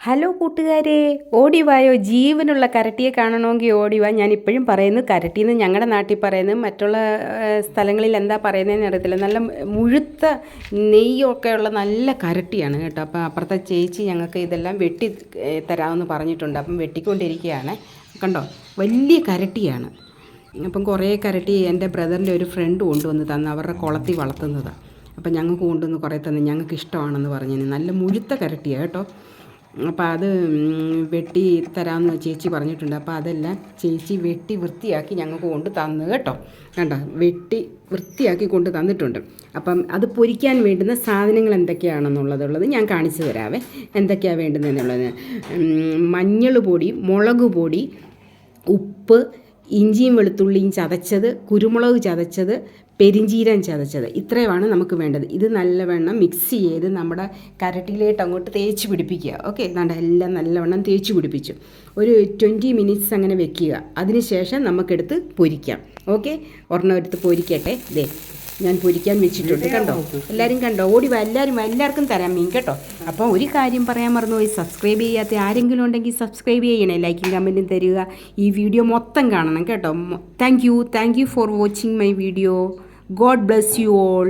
Hello കൂട്ടുകാരെ ഓടിവായോ ജീവനുള്ള കരട്ടിയെ കാണണമെങ്കിൽ ഓടിവാ ഞാൻ ഇപ്പോഴും പറയുന്നത് കരട്ടി എന്ന് ഞങ്ങളുടെ നാട്ടിൽ പറയുന്നത്. മറ്റുള്ള സ്ഥലങ്ങളിൽ എന്താ പറയുന്നതെന്ന് അറിയത്തില്ല. നല്ല മുഴുത്ത നെയ്യൊക്കെ ഉള്ള നല്ല കരട്ടിയാണ് കേട്ടോ. അപ്പോൾ അപ്പുറത്തെ ചേച്ചി ഞങ്ങൾക്ക് ഇതെല്ലാം വെട്ടി തരാമെന്ന് പറഞ്ഞിട്ടുണ്ട്. അപ്പം വെട്ടിക്കൊണ്ടിരിക്കുകയാണ്. കണ്ടോ? വലിയ കരട്ടിയാണ്. അപ്പം കുറേ കരട്ടി എന്റെ ബ്രദറിന്റെ ഒരു ഫ്രണ്ട് കൊണ്ടുവന്ന് തന്ന് അവരുടെ കുളത്തിൽ വളർത്തുന്നതാണ് അപ്പം ഞങ്ങൾക്ക് കൊണ്ടുവന്ന് കുറേ തന്നെ. ഞങ്ങൾക്ക് ഇഷ്ടമാണെന്ന് പറഞ്ഞു നല്ല മുഴുത്ത കരട്ടിയാണ് കേട്ടോ. അപ്പോൾ അത് വെട്ടി തരാമെന്ന് ചേച്ചി പറഞ്ഞിട്ടുണ്ട്. അപ്പോൾ അതെല്ലാം ചേച്ചി വെട്ടി വൃത്തിയാക്കി ഞങ്ങൾക്ക് കൊണ്ട് തന്നു കേട്ടോ. കണ്ടോ? വെട്ടി വൃത്തിയാക്കി കൊണ്ട് തന്നിട്ടുണ്ട്. അപ്പം അത് പൊരിക്കാൻ വേണ്ടുന്ന സാധനങ്ങൾ എന്തൊക്കെയാണെന്നുള്ളതുള്ളത് ഞാൻ കാണിച്ചു തരാവേ. എന്തൊക്കെയാണ് വേണ്ടുന്നതെന്നുള്ളത്? മഞ്ഞൾ പൊടി മുളക് പൊടി ഉപ്പ് ഇഞ്ചിയും വെളുത്തുള്ളിയും ചതച്ചത് കുരുമുളക് ചതച്ചത് പെരിഞ്ചീരം ചതച്ചത്. ഇത്രയുമാണ് നമുക്ക് വേണ്ടത്. ഇത് നല്ലവണ്ണം മിക്സ് ചെയ്ത് നമ്മുടെ കരട്ടിയിലേട്ട് അങ്ങോട്ട് തേച്ച് പിടിപ്പിക്കുക. ഓക്കെ എന്നാണ്ട് എല്ലാം നല്ലവണ്ണം തേച്ച് പിടിപ്പിച്ചു. ഒരു ട്വന്റി മിനിറ്റ്സ് അങ്ങനെ വെക്കുക. അതിനുശേഷം നമുക്കെടുത്ത് പൊരിക്കാം. ഓക്കെ ഒരെണ്ണം എടുത്ത് പൊരിക്കട്ടെ. ദേ. ഞാൻ പൊരിക്കാൻ വെച്ചിട്ടുണ്ട് കണ്ടോ? എല്ലാവരും കണ്ടോ? ഓടി എല്ലാവരും എല്ലാവർക്കും തരാം മീൻ കേട്ടോ? അപ്പോൾ ഒരു കാര്യം പറയാൻ മറന്നുപോയി. സബ്സ്ക്രൈബ് ചെയ്യാത്ത ആരെങ്കിലും ഉണ്ടെങ്കിൽ സബ്സ്ക്രൈബ് ചെയ്യണേ. ലൈക്കും കമന്റും തരിക. ഈ വീഡിയോ മൊത്തം കാണണം കേട്ടോ. Thank you thank you for watching my video God bless you all